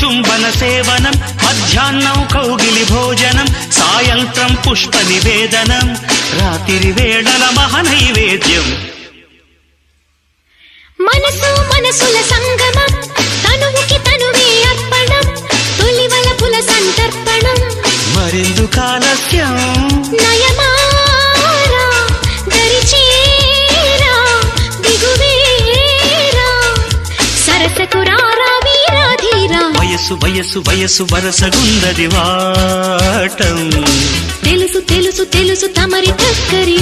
చుంబన సేవనం మధ్యాహ్నం కౌగిలి భోజనం సాయంత్రం పుష్ప నివేదనం రాత్రి వేళల మహనైవేద్యం. మనసు మనసుల సంగమం తనువుకి తనువే అర్పణం తొలివల పుల సంతర్పణం. మరెందు కాలస్యం. నయమారా వయసు వయసు వయసు వరసగుందది వాటం తెలుసు తెలుసు తెలుసు తమరి చక్కరి